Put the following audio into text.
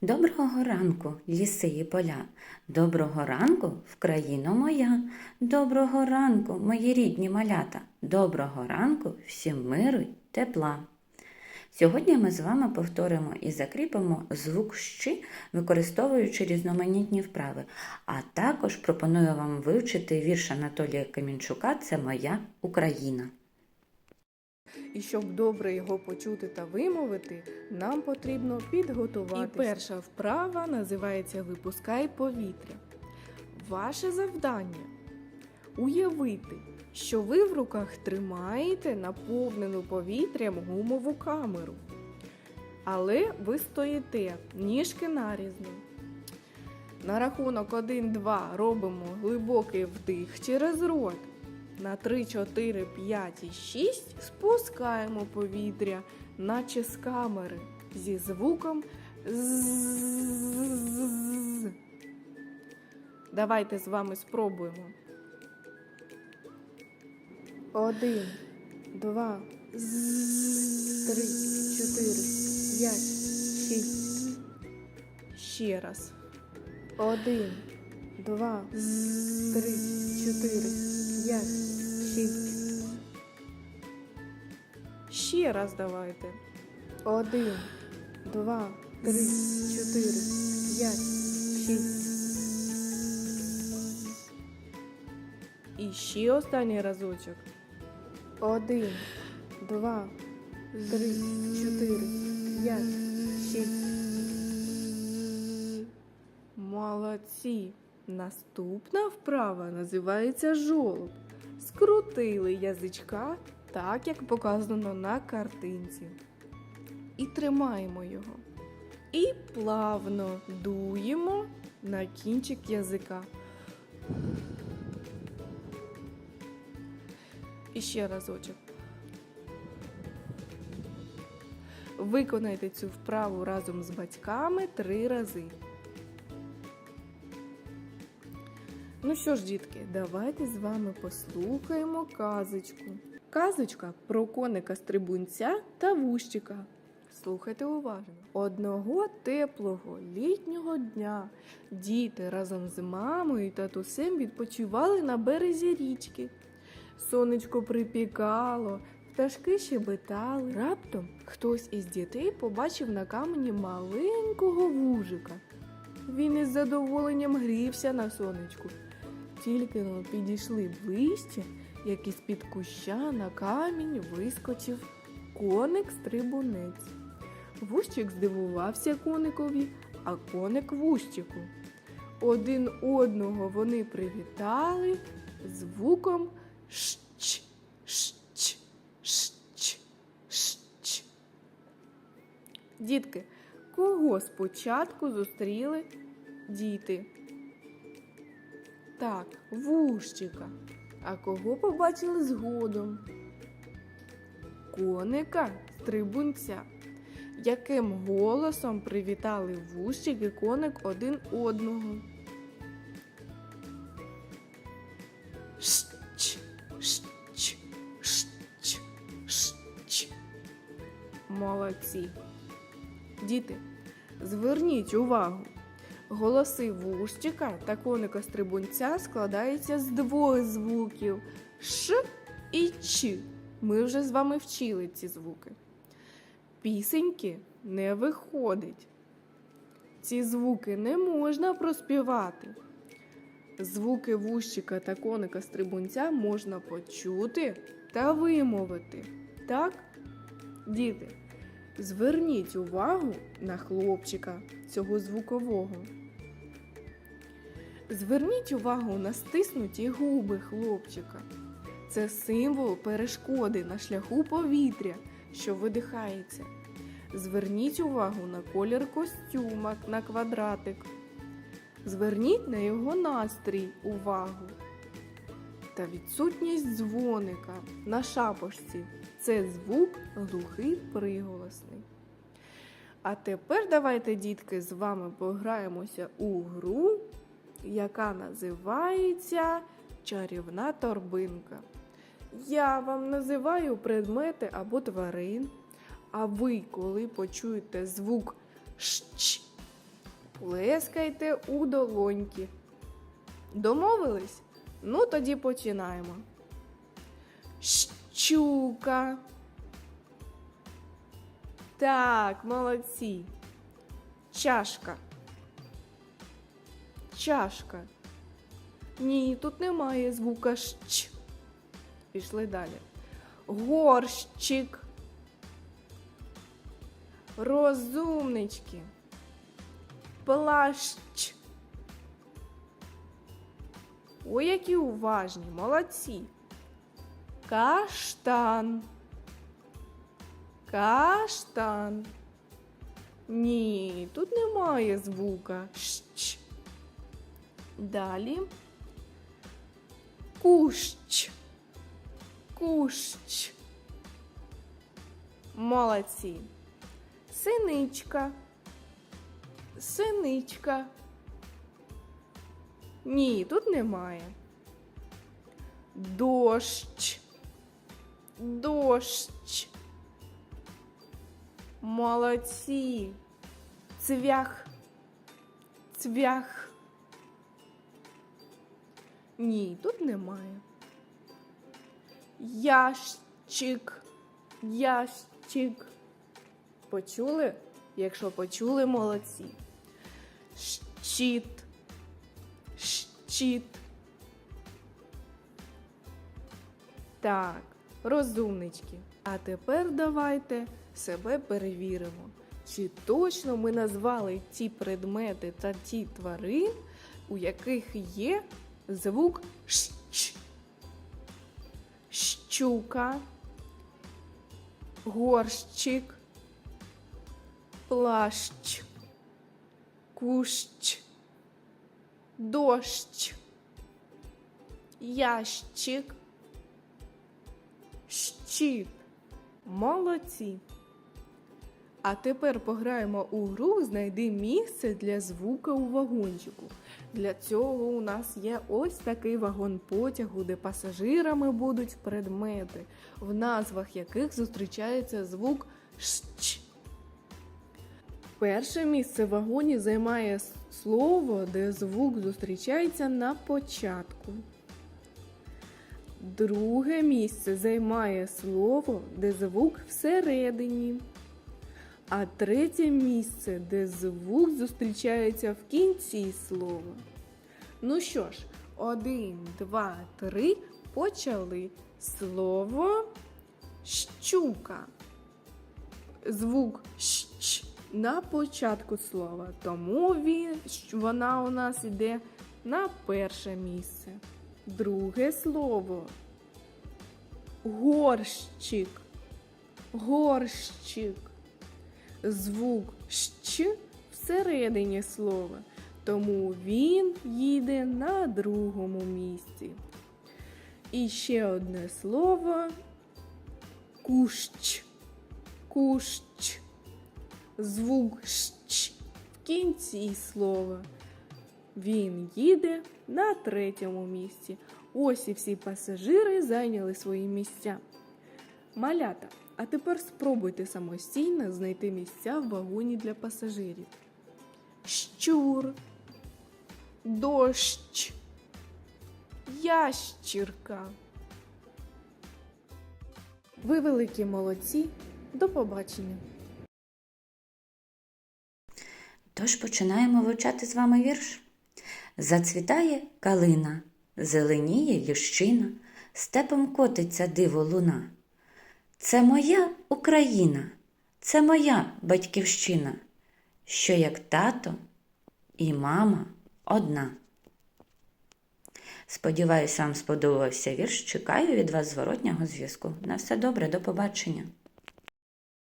Доброго ранку, ліси і поля. Доброго ранку, в країну моя. Доброго ранку, мої рідні малята. Доброго ранку, всім миру й тепла. Сьогодні ми з вами повторимо і закріпимо звук щі, використовуючи різноманітні вправи. А також пропоную вам вивчити вірш Анатолія Камінчука Це моя Україна. І щоб добре його почути та вимовити, нам потрібно підготуватися. І перша вправа називається Випускай повітря. Ваше завдання уявити, що ви в руках тримаєте наповнену повітрям гумову камеру. Але ви стоїте, ніжки нарізно. На рахунок 1-2 робимо глибокий вдих через рот. На 3, 4, 5 і 6 спускаємо повітря, наче з камери, зі звуком з. Давайте з вами спробуємо. Один, два, три, чотири, п'ять, шість. Ще раз. Один, два, три, чотири, п'ять, шість. Ще раз давайте. Один, два, три, чотири, п'ять, шість. І ще останній разочок. Один, два, три, чотири, п'ять, шість. Молодці. Наступна вправа називається жолоб. Скрутили язичка так, як показано на картинці. І тримаємо його. І плавно дуємо на кінчик язика. І ще разочок. Виконайте цю вправу разом з батьками три рази. Ну що ж, дітки, давайте з вами послухаємо казочку. Казочка про коника стрибунця та вущика. Слухайте уважно. Одного теплого літнього дня діти разом з мамою і татусем відпочивали на березі річки. Сонечко припікало, пташки щебетали. Раптом хтось із дітей побачив на камені маленького вужика. Він із задоволенням грівся на сонечку. Тільки но підійшли ближче, як із під куща на камінь вискочив коник-стрибунець. Вущик здивувався коникові, а коник вущику. Один одного вони привітали звуком щ, щ, щ, щ. Дітки, кого спочатку зустріли діти? Так, вущика. А кого побачили згодом? Коника стрибунця. Яким голосом привітали вущик і коник один одного? Щ, щ, щ, щ. Молодці. Діти, зверніть увагу. Голоси вущика та коника стрибунця складаються з двох звуків Ш і Ч. Ми вже з вами вчили ці звуки. Пісеньки не виходить. Ці звуки не можна проспівати. Звуки вущика та коника стрибунця можна почути та вимовити. Так, діти, зверніть увагу на хлопчика цього звукового. Зверніть увагу на стиснуті губи хлопчика. Це символ перешкоди на шляху повітря, що видихається. Зверніть увагу на колір костюма на квадратик. Зверніть на його настрій увагу. Та відсутність дзвоника на шапочці це звук глухий приголосний. А тепер давайте, дітки, з вами пограємося у гру, яка називається Чарівна торбинка. Я вам називаю предмети або тварин, а ви, коли почуєте звук щ, плескайте у долоньки. Домовились? Ну, тоді починаємо. Щука. Так, молодці. Чашка. Чашка. Ні, тут немає звука щ. Пішли далі. Горщик. Розумнички. Плащ. Ой, які уважні, молодці. Каштан. Каштан. Ні, тут немає звука щ. Далі. Кущ. Кущ. Молодці. Синичка. Синичка. Ні, тут немає. Дощ. Дощ. Молодці. Цвях. Цвях. Ні, тут немає. Ящик. Ящик. Почули? Якщо почули, молодці. Щит. Щит. Так, розумнички. А тепер давайте себе перевіримо. Чи точно ми назвали ті предмети та ті тварин, у яких є звук щ. Щука, горщик, плащ, кущ, дощ, ящик, щит. Молодці. А тепер пограємо у гру Знайди місце для звука у вагончику. Для цього у нас є ось такий вагон потягу, де пасажирами будуть предмети, в назвах яких зустрічається звук щ. Перше місце в вагоні займає слово, де звук зустрічається на початку. Друге місце займає слово, де звук всередині. А третє місце, де звук зустрічається в кінці слова. Ну що ж, один, два, три, почали. Слово щука. Звук щ на початку слова, тому він, вона у нас йде на перше місце. Друге слово горщик. Горщик. Звук щ всередині слова, тому він їде на другому місці. І ще одне слово кущ. Кущ. Звук щ в кінці слова. Він їде на третьому місці. Ось і всі пасажири зайняли свої місця. Малята, а тепер спробуйте самостійно знайти місця в вагоні для пасажирів. Щур, дощ, ящірка. Ви великі молодці. До побачення. Тож починаємо вивчати з вами вірш. Зацвітає калина, зеленіє лющина, степом котиться диво луна. Це моя Україна, це моя батьківщина, що як тато і мама одна. Сподіваюся, вам сподобався вірш. Чекаю від вас зворотнього зв'язку. На все добре, до побачення.